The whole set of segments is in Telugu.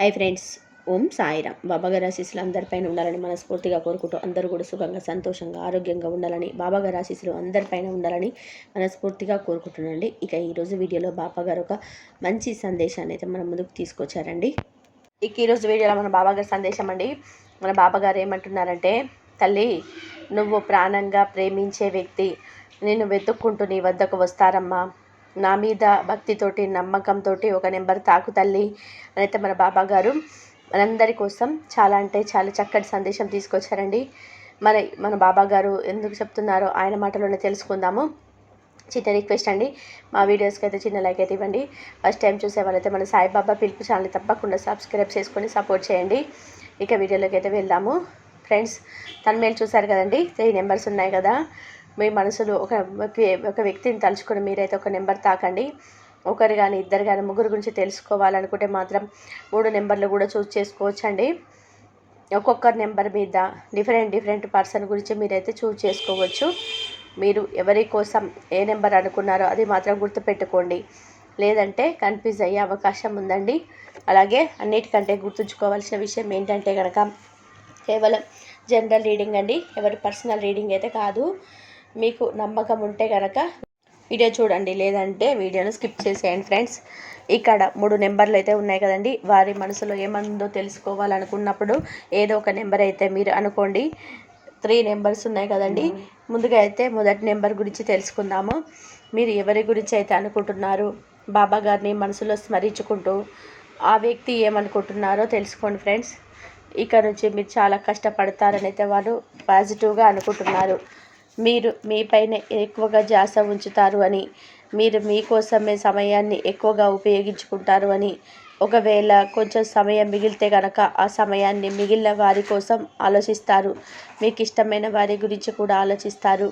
హై ఫ్రెండ్స్ ఓం సాయిరామ్. బాబాగారి ఆశీస్సులు అందరిపైన ఉండాలని మనస్ఫూర్తిగా కోరుకుంటూ అందరూ కూడా సుఖంగా సంతోషంగా ఆరోగ్యంగా ఉండాలని బాబాగారి ఆశీస్సులు అందరిపైన ఉండాలని మనస్ఫూర్తిగా కోరుకుంటున్నాండి ఇక ఈరోజు వీడియోలో బాబాగారు ఒక మంచి సందేశాన్ని అయితే మన ముందుకు తీసుకొచ్చారండి. ఇక ఈరోజు వీడియోలో మన బాబాగారి సందేశం అండి. మన బాబాగారు ఏమంటున్నారంటే తల్లి నువ్వు ప్రాణంగా ప్రేమించే వ్యక్తి నేను వెతుక్కుంటూ నీ వద్దకు వస్తారమ్మా. నా మీద భక్తితోటి నమ్మకంతో ఒక నెంబర్ తాకు తల్లి అని అయితే మన బాబా గారు మనందరి కోసం చాలా అంటే చాలా చక్కటి సందేశం తీసుకొచ్చారండి. మరి మన బాబా గారు ఎందుకు చెప్తున్నారో ఆయన మాటలోనే తెలుసుకుందాము. చిన్న రిక్వెస్ట్ అండి మా వీడియోస్కి అయితే చిన్న లైక్ అయితే ఇవ్వండి. ఫస్ట్ టైం చూసే వాళ్ళైతే మన సాయిబాబా పిలుపు ఛానల్ తప్పకుండా సబ్స్క్రైబ్ చేసుకొని సపోర్ట్ చేయండి. ఇక వీడియోలోకి అయితే వెళ్దాము. ఫ్రెండ్స్ తన మేలు చూసారు కదండి త్రీ నెంబర్స్ ఉన్నాయి కదా. మీ మనసులో ఒక ఒక వ్యక్తిని తలుచుకొని మీరైతే ఒక నెంబర్ తాకండి. ఒకరు కానీ ఇద్దరు కానీ ముగ్గురు గురించి తెలుసుకోవాలనుకుంటే మాత్రం మూడు నెంబర్లు కూడా చూస్ చేసుకోవచ్చండి. ఒక్కొక్క నెంబర్ మీద డిఫరెంట్ డిఫరెంట్ పర్సన్ గురించి మీరైతే చూస్ చేసుకోవచ్చు. మీరు ఎవరి కోసం ఏ నెంబర్ అనుకున్నారో అది మాత్రం గుర్తుపెట్టుకోండి. లేదంటే కన్ఫ్యూజ్ అయ్యే అవకాశం ఉందండి. అలాగే అన్నిటికంటే గుర్తుంచుకోవాల్సిన విషయం ఏంటంటే కనుక కేవలం జనరల్ రీడింగ్ అండి. ఎవరి పర్సనల్ రీడింగ్ అయితే కాదు. మీకు నమ్మకం ఉంటే కనుక వీడియో చూడండి. లేదంటే వీడియోను స్కిప్ చేసేయండి ఫ్రెండ్స్. ఇక్కడ మూడు నెంబర్లు అయితే ఉన్నాయి కదండి. వారి మనసులో ఏమందో తెలుసుకోవాలనుకున్నప్పుడు ఏదో ఒక నెంబర్ అయితే మీరు అనుకోండి. త్రీ నెంబర్స్ ఉన్నాయి కదండి. ముందుగా అయితే మొదటి నెంబర్ గురించి తెలుసుకుందాము. మీరు ఎవరి గురించి అయితే అనుకుంటున్నారు? బాబా గారిని మనసులో స్మరించుకుంటూ ఆ వ్యక్తి ఏమనుకుంటున్నారో తెలుసుకోండి ఫ్రెండ్స్. ఇక్కడ నుంచి మీరు చాలా కష్టపడతారని అయితే వారు పాజిటివ్గా అనుకుంటున్నారు. మీరు మీపైన ఎక్కువగా జాస ఉంచుతారు అని మీరు మీకోసమే సమయాన్ని ఎక్కువగా ఉపయోగించుకుంటారు అని. ఒకవేళ కొంచెం సమయం మిగిలితే కనుక ఆ సమయాన్ని మిగిలిన వారి కోసం ఆలోచిస్తారు. మీకు ఇష్టమైన వారి గురించి కూడా ఆలోచిస్తారు.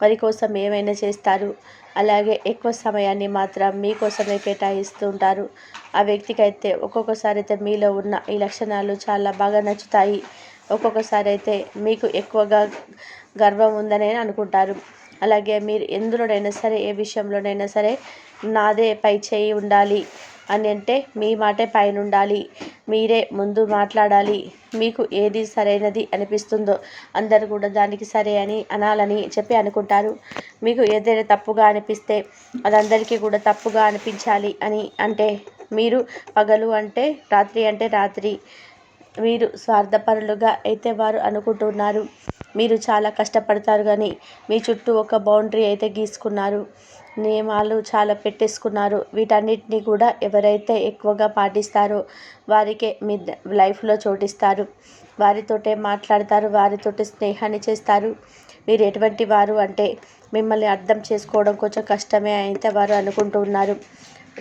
వారి కోసం ఏమైనా చేస్తారు. అలాగే ఎక్కువ సమయాన్ని మాత్రం మీకోసమే కేటాయిస్తూ ఉంటారు. ఆ వ్యక్తికి అయితే ఒక్కొక్కసారి అయితే మీలో ఉన్న ఈ లక్షణాలు చాలా బాగా నచ్చుతాయి. ఒక్కొక్కసారి అయితే మీకు ఎక్కువగా గర్వం ఉందని అనుకుంటారు. అలాగే మీరు ఎందులోనైనా సరే ఏ విషయంలోనైనా సరే నాదే పై చేయి ఉండాలి అని అంటే మీ మాటే పైన ఉండాలి మీరే ముందు మాట్లాడాలి. మీకు ఏది సరైనది అనిపిస్తుందో అందరు కూడా దానికి సరే అని అనాలని చెప్పి అనుకుంటారు. మీకు ఏదైనా తప్పుగా అనిపిస్తే అది అందరికీ కూడా తప్పుగా అనిపించాలి అని అంటే మీరు పగలు అంటే రాత్రి అంటే రాత్రి. మీరు స్వార్థపరులుగా అయితే వారు అనుకుంటున్నారు. మీరు చాలా కష్టపడతారు కానీ మీ చుట్టూ ఒక బౌండరీ అయితే గీసుకున్నారు. నియమాలు చాలా పెట్టేసుకున్నారు. వీటన్నిటిని కూడా ఎవరైతే ఎక్కువగా పాటిస్తారో వారికే మీ లైఫ్లో చోటిస్తారు. వారితోటే మాట్లాడతారు వారితోటి స్నేహాన్ని చేస్తారు. మీరు ఎటువంటి వారు అంటే మిమ్మల్ని అర్థం చేసుకోవడం కొంచెం కష్టమే అయితే వారు అనుకుంటున్నారు.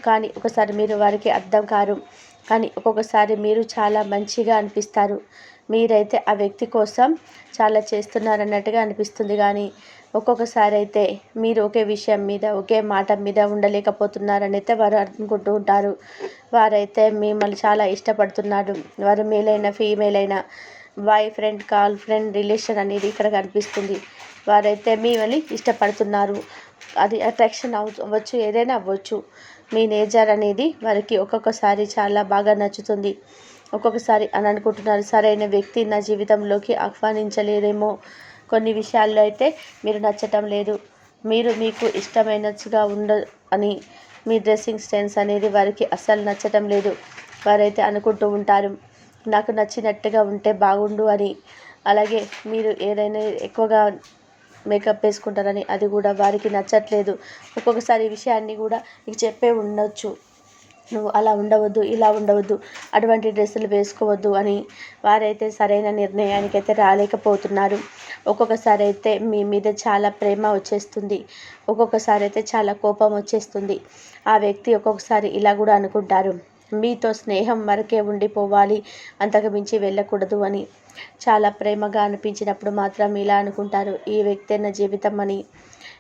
కానీ ఒకసారి మీరు వారికి అర్థం కారు. కానీ ఒక్కొక్కసారి మీరు చాలా మంచిగా అనిపిస్తారు. మీరైతే ఆ వ్యక్తి కోసం చాలా చేస్తున్నారన్నట్టుగా అనిపిస్తుంది. కానీ ఒక్కొక్కసారి అయితే మీరు ఒకే విషయం మీద ఒకే మాట మీద ఉండలేకపోతున్నారని అయితే వారు అనుకుంటూ ఉంటారు. వారైతే మిమ్మల్ని చాలా ఇష్టపడుతున్నారు. వారు మేలైన ఫీమేల్ అయినా బాయ్ ఫ్రెండ్ కాల్ ఫ్రెండ్ రిలేషన్ అనేది ఇక్కడ కనిపిస్తుంది. వారైతే మిమ్మల్ని ఇష్టపడుతున్నారు. అది అట్రాక్షన్ అవ్వచ్చు ఏదైనా అవ్వచ్చు. మీ నేచర్ అనేది వారికి ఒక్కొక్కసారి చాలా బాగా నచ్చుతుంది. ఒక్కొక్కసారి అని అనుకుంటున్నారు. సరైన వ్యక్తి నా జీవితంలోకి ఆహ్వానించలేదేమో కొన్ని విషయాల్లో అయితే మీరు నచ్చటం లేదు. మీరు మీకు ఇష్టమైనట్టుగా ఉండ అని మీ డ్రెస్సింగ్ స్టైల్స్ అనేది వారికి అస్సలు నచ్చటం లేదు. వారైతే అనుకుంటూ ఉంటారు నాకు నచ్చినట్టుగా ఉంటే బాగుండు అని. అలాగే మీరు ఏదైనా ఎక్కువగా మేకప్ వేసుకుంటారని అది కూడా వారికి నచ్చట్లేదు. ఒక్కొక్కసారి ఈ విషయాన్ని కూడా మీకు చెప్పే ఉండొచ్చు. నువ్వు అలా ఉండవద్దు ఇలా ఉండవద్దు అటువంటి డ్రెస్సులు వేసుకోవద్దు అని వారైతే సరైన నిర్ణయానికి అయితే రాలేకపోతున్నారు. ఒక్కొక్కసారి అయితే మీ మీద చాలా ప్రేమ వచ్చేస్తుంది. ఒక్కొక్కసారి అయితే చాలా కోపం వచ్చేస్తుంది. ఆ వ్యక్తి ఒక్కొక్కసారి ఇలా కూడా అనుకుంటారు. మీతో స్నేహం వరకే ఉండిపోవాలి అంతకు మించి వెళ్ళకూడదు అని. చాలా ప్రేమగా అనిపించినప్పుడు మాత్రం ఇలా అనుకుంటారు ఈ వ్యక్తి నా జీవితం అని.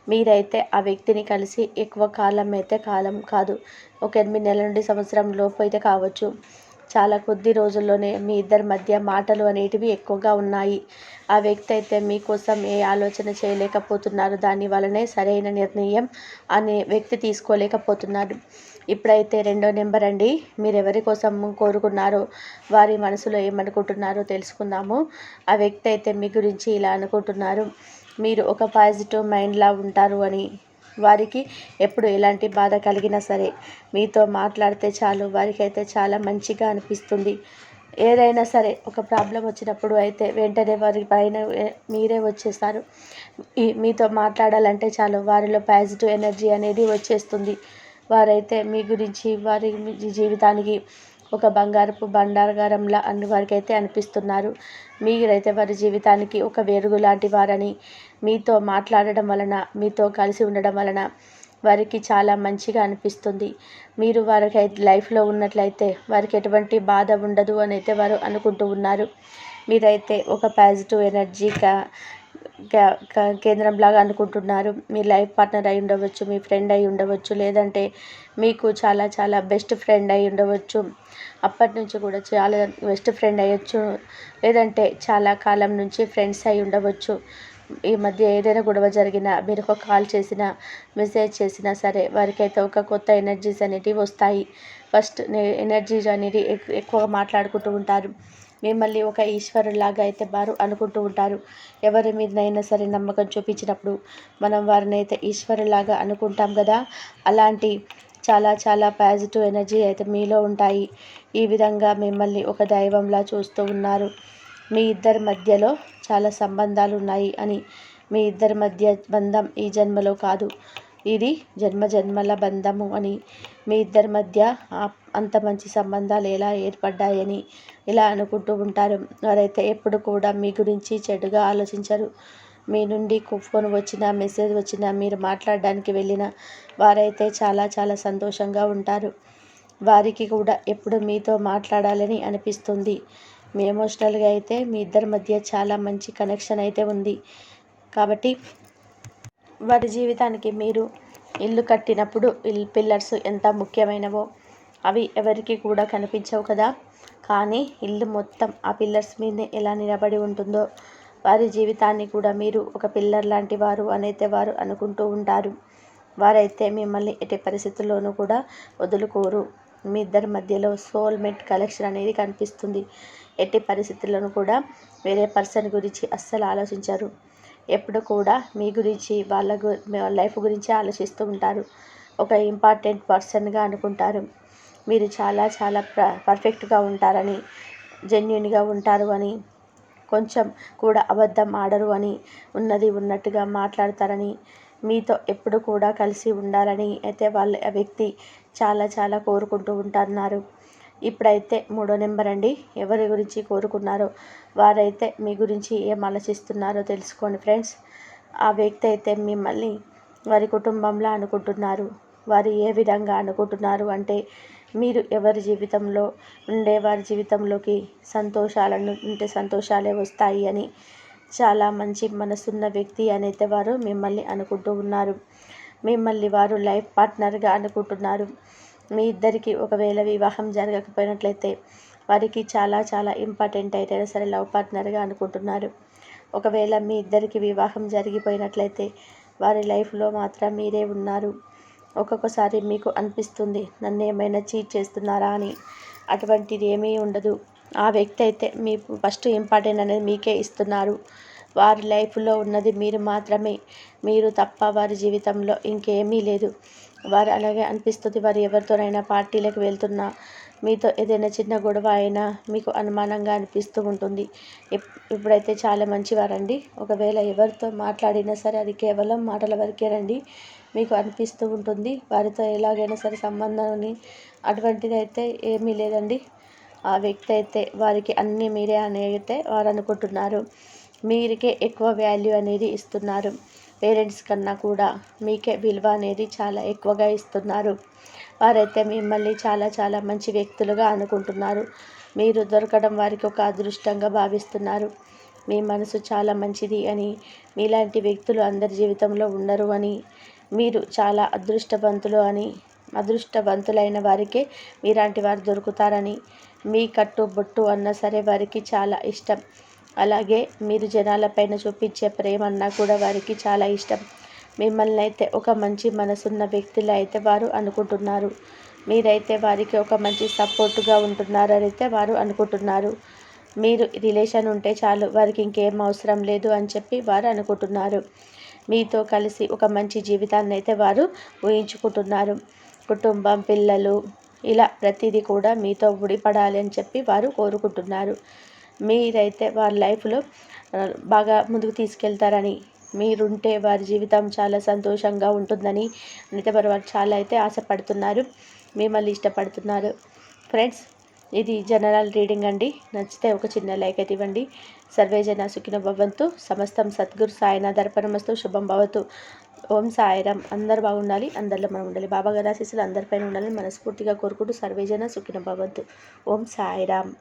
మీరైతే ఆ వ్యక్తిని కలిసి ఎక్కువ కాలం అయితే కాలం కాదు ఒక ఎనిమిది నెలల నుండి సంవత్సరం లోపు అయితే కావచ్చు. చాలా కొద్ది రోజుల్లోనే మీ ఇద్దరి మధ్య మాటలు అనేటివి ఎక్కువగా ఉన్నాయి. ఆ వ్యక్తి అయితే మీకోసం ఏ ఆలోచన చేయలేకపోతున్నారు దాని వలనే సరైన నిర్ణయం అనే వ్యక్తి తీసుకోలేకపోతున్నారు ఇప్పుడైతే రెండో నెంబర్ అండి. మీరు ఎవరి కోసం కోరుకున్నారో వారి మనసులో ఏమనుకుంటున్నారో తెలుసుకుందాము. ఆ వ్యక్తి అయితే మీ గురించి ఇలా అనుకుంటున్నారు. మీరు ఒక పాజిటివ్ మైండ్లా ఉంటారు అని. వారికి ఎప్పుడు ఎలాంటి బాధ కలిగినా సరే మీతో మాట్లాడితే చాలు వారికి అయితే చాలా మంచిగా అనిపిస్తుంది. ఏదైనా సరే ఒక ప్రాబ్లం వచ్చినప్పుడు అయితే వెంటనే వారి పైన మీరే వచ్చేస్తారు. మీతో మాట్లాడాలంటే చాలు వారిలో పాజిటివ్ ఎనర్జీ అనేది వచ్చేస్తుంది. వారైతే మీ గురించి వారి జీవితానికి ఒక బంగారపు బండారగారంలా అన్ని వారికైతే అనిపిస్తున్నారు. మీరైతే వారి జీవితానికి ఒక వెలుగు లాంటి వారని మీతో మాట్లాడడం వలన మీతో కలిసి ఉండడం వలన వారికి చాలా మంచిగా అనిపిస్తుంది. మీరు వారికి లైఫ్లో ఉన్నట్లయితే వారికి ఎటువంటి బాధ ఉండదు అని అయితే వారు అనుకుంటూ ఉన్నారు. మీరైతే ఒక పాజిటివ్ ఎనర్జీగా కేంద్రం లాగా అనుకుంటున్నారు. మీ లైఫ్ పార్ట్నర్ అయి ఉండవచ్చు మీ ఫ్రెండ్ అయి ఉండవచ్చు లేదంటే మీకు చాలా చాలా బెస్ట్ ఫ్రెండ్ అయి ఉండవచ్చు. అప్పటి నుంచి కూడా చాలా బెస్ట్ ఫ్రెండ్ అయ్యొచ్చు. లేదంటే చాలా కాలం నుంచి ఫ్రెండ్స్ అయి ఉండవచ్చు. ఈ మధ్య ఏదైనా గొడవ జరిగినా మీరు ఒక కాల్ చేసినా మెసేజ్ చేసినా సరే వారికైతే ఒక కొత్త ఎనర్జీస్ అనేటివి వస్తాయి. ఫస్ట్ ఎనర్జీస్ అనేది ఎక్కువగా మాట్లాడుకుంటూ ఉంటారు. మిమ్మల్ని ఒక ఈశ్వరులాగా అయితే వారు అనుకుంటూ ఉంటారు. ఎవరి మీదనైనా సరే నమ్మకం చూపించినప్పుడు మనం వారిని అయితే ఈశ్వరులాగా అనుకుంటాం కదా? అలాంటి చాలా చాలా పాజిటివ్ ఎనర్జీ అయితే మీలో ఉంటాయి. ఈ విధంగా మిమ్మల్ని ఒక దైవంలా చూస్తూ ఉన్నారు. మీ ఇద్దరి మధ్యలో చాలా సంబంధాలు ఉన్నాయి అని మీ ఇద్దరి మధ్య బంధం ఈ జన్మలో కాదు. ఇది జన్మ జన్మల బంధము అని మీ ఇద్దరి మధ్య అంత మంచి సంబంధాలు ఎలా ఏర్పడ్డాయని ఇలా అనుకుంటూ ఉంటారు. వారైతే ఎప్పుడు కూడా మీ గురించి చెడుగా ఆలోచించరు. మీ నుండి ఫోన్ వచ్చిన మెసేజ్ వచ్చినా మీరు మాట్లాడడానికి వెళ్ళిన వారైతే చాలా చాలా సంతోషంగా ఉంటారు. వారికి కూడా ఎప్పుడు మీతో మాట్లాడాలని అనిపిస్తుంది. మీ ఎమోషనల్గా అయితే మీ ఇద్దరి మధ్య చాలా మంచి కనెక్షన్ అయితే ఉంది. కాబట్టి వారి జీవితానికి మీరు ఇల్లు కట్టినప్పుడు ఇల్లు పిల్లర్స్ ఎంత ముఖ్యమైనవో అవి ఎవరికి కూడా కనిపించవు కదా. కానీ ఇల్లు మొత్తం ఆ పిల్లర్స్ మీదనే ఎలా నిలబడి ఉంటుందో వారి జీవితాన్ని కూడా మీరు ఒక పిల్లర్ లాంటి వారు అనైతే వారు అనుకుంటూ ఉంటారు. వారైతే మిమ్మల్ని ఎట్టి పరిస్థితుల్లోనూ కూడా వదులుకోరు. మీ ఇద్దరి మధ్యలో సోల్మేట్ కలెక్షన్ అనేది కనిపిస్తుంది. ఎట్టి పరిస్థితుల్లోనూ కూడా వేరే పర్సన్ గురించి అస్సలు ఆలోచించరు. ఎప్పుడు కూడా మీ గురించి వాళ్ళ గు లైఫ్ గురించి ఆలోచిస్తూ ఉంటారు. ఒక ఇంపార్టెంట్ పర్సన్గా అనుకుంటారు. మీరు చాలా చాలా ప్ర పర్ఫెక్ట్గా ఉంటారని జెన్యున్గా ఉంటారు అని కొంచెం కూడా అబద్ధం ఆడరు అని ఉన్నది ఉన్నట్టుగా మాట్లాడతారని మీతో ఎప్పుడు కూడా కలిసి ఉండాలని అయితే వాళ్ళ వ్యక్తి చాలా చాలా కోరుకుంటూ ఉంటున్నారు. ఇప్పుడైతే మూడో నెంబర్ అండి. ఎవరి గురించి కోరుకున్నారో వారైతే మీ గురించి ఏం ఆలోచిస్తున్నారో తెలుసుకోండి ఫ్రెండ్స్. ఆ వ్యక్తి అయితే మిమ్మల్ని వారి కుటుంబంలో అనుకుంటున్నారు. వారు ఏ విధంగా అనుకుంటున్నారు అంటే మీరు ఎవరి జీవితంలో ఉండే వారి జీవితంలోకి సంతోషాలను ఉంటే సంతోషాలే వస్తాయి అని చాలా మంచి మనసున్న వ్యక్తి అనైతే వారు మిమ్మల్ని అనుకుంటూ ఉన్నారు. మిమ్మల్ని వారు లైఫ్ పార్ట్నర్గా అనుకుంటున్నారు. మీ ఇద్దరికి ఒకవేళ వివాహం జరగకపోయినట్లయితే వారికి చాలా చాలా ఇంపార్టెంట్ అయితే సరే లవ్ పార్ట్నర్గా అనుకుంటున్నారు. ఒకవేళ మీ ఇద్దరికి వివాహం జరిగిపోయినట్లయితే వారి లైఫ్లో మాత్రం మీరే ఉన్నారు. ఒక్కొక్కసారి మీకు అనిపిస్తుంది నన్ను ఏమైనా చీట్ చేస్తున్నారా అని. అటువంటిది ఏమీ ఉండదు. ఆ వ్యక్తి అయితే మీ ఫస్ట్ ఇంపార్టెంట్ అనేది మీకే ఇస్తున్నారు. వారి లైఫ్లో ఉన్నది మీరు మాత్రమే. మీరు తప్ప వారి జీవితంలో ఇంకేమీ లేదు. వారు అలాగే అనిపిస్తుంది వారు ఎవరితోనైనా పార్టీలకు వెళ్తున్నా మీతో ఏదైనా చిన్న గొడవ అయినా మీకు అనుమానంగా అనిపిస్తూ ఉంటుంది. ఇప్పుడైతే చాలా మంచివారండి. ఒకవేళ ఎవరితో మాట్లాడినా సరే అది కేవలం మాటల వరకేనండి మీకు అనిపిస్తూ ఉంటుంది. వారితో ఎలాగైనా సరే సంబంధాన్ని అటువంటిది అయితే ఏమీ లేదండి. ఆ వ్యక్తి అయితే వారికి అన్నీ మీరే అని అయితే వారు అనుకుంటున్నారు. మీరికే ఎక్కువ వాల్యూ అనేది ఇస్తున్నారు. పేరెంట్స్ కన్నా కూడా మీకే విలువ అనేది చాలా ఎక్కువగా ఇస్తున్నారు. వారైతే మిమ్మల్ని చాలా చాలా మంచి వ్యక్తులుగా అనుకుంటున్నారు. మీరు దొరకడం వారికి ఒక అదృష్టంగా భావిస్తున్నారు. మీ మనసు చాలా మంచిది అని మీలాంటి వ్యక్తులు అందరి జీవితంలో ఉండరు అని మీరు చాలా అదృష్టవంతులు అని అదృష్టవంతులైన వారికే మీలాంటి వారు దొరుకుతారని మీ కట్టు బొట్టు అన్నా సరే వారికి చాలా ఇష్టం. అలాగే మీరు జనాలపైన చూపించే ప్రేమ అన్నా కూడా వారికి చాలా ఇష్టం. మిమ్మల్ని అయితే ఒక మంచి మనసున్న వ్యక్తిలా అయితే వారు అనుకుంటున్నారు. మీరైతే వారికి ఒక మంచి సపోర్టుగా ఉంటున్నారని అయితే వారు అనుకుంటున్నారు. మీరు రిలేషన్ ఉంటే చాలు వారికి ఇంకేం అవసరం లేదు అని చెప్పి వారు అనుకుంటున్నారు. మీతో కలిసి ఒక మంచి జీవితాన్ని అయితే వారు ఊహించుకుంటున్నారు. కుటుంబం పిల్లలు ఇలా ప్రతిదీ కూడా మీతో ఉడిపడాలి అని చెప్పి వారు కోరుకుంటున్నారు. మీరైతే వారి లైఫ్లో బాగా ముందుకు తీసుకెళ్తారని మీరుంటే వారి జీవితం చాలా సంతోషంగా ఉంటుందని అయితే వారు చాలా అయితే ఆశపడుతున్నారు మిమ్మల్ని ఇష్టపడుతున్నారు. ఫ్రెండ్స్ ఇది జనరల్ రీడింగ్ అండి. నచ్చితే ఒక చిన్న లైక్ అయితే ఇవ్వండి. సర్వే జన సుఖిన భవంతు. సమస్తం సద్గురు సాయన దర్పణమస్తు శుభం భవతు. ఓం సాయిరామ్. అందరు బాగుండాలి. అందరిలో మనం ఉండాలి. బాబా గారి ఆశీస్సులు అందరిపైన ఉండాలని మనస్ఫూర్తిగా కోరుకుంటూ సర్వేజన సుఖిన భవంతు. ఓం సాయిరామ్.